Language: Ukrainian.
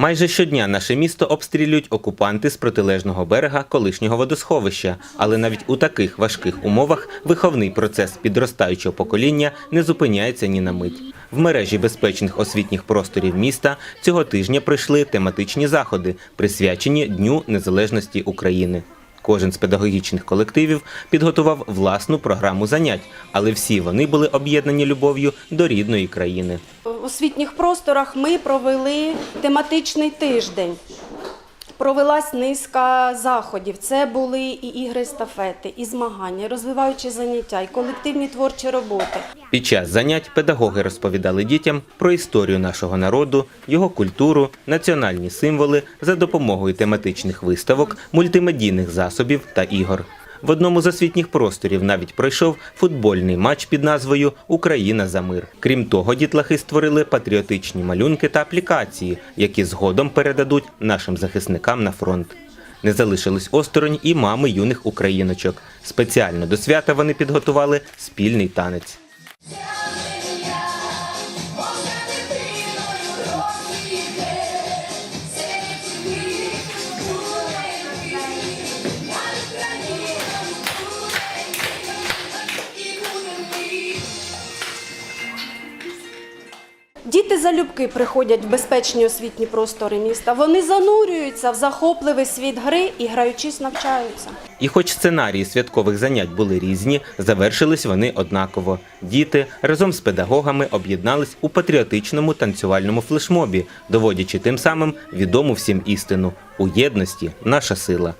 Майже щодня наше місто обстрілюють окупанти з протилежного берега колишнього водосховища, але навіть у таких важких умовах виховний процес підростаючого покоління не зупиняється ні на мить. В мережі безпечних освітніх просторів міста цього тижня пройшли тематичні заходи, присвячені Дню Незалежності України. Кожен з педагогічних колективів підготував власну програму занять, але всі вони були об'єднані любов'ю до рідної країни. У освітніх просторах ми провели тематичний тиждень. Провелась низка заходів. Це були і ігри естафети, і змагання, розвиваючі заняття, і колективні творчі роботи. Під час занять педагоги розповідали дітям про історію нашого народу, його культуру, національні символи за допомогою тематичних виставок, мультимедійних засобів та ігор. В одному з освітніх просторів навіть пройшов футбольний матч під назвою Україна за мир. Крім того, дітлахи створили патріотичні малюнки та аплікації, які згодом передадуть нашим захисникам на фронт. Не залишились осторонь і мами юних україночок. Спеціально до свята вони підготували спільний танець. Діти залюбки приходять в безпечні освітні простори міста. Вони занурюються в захопливий світ гри і граючись навчаються. І хоч сценарії святкових занять були різні, завершились вони однаково. Діти разом з педагогами об'єднались у патріотичному танцювальному флешмобі, доводячи тим самим відому всім істину у єдності наша сила.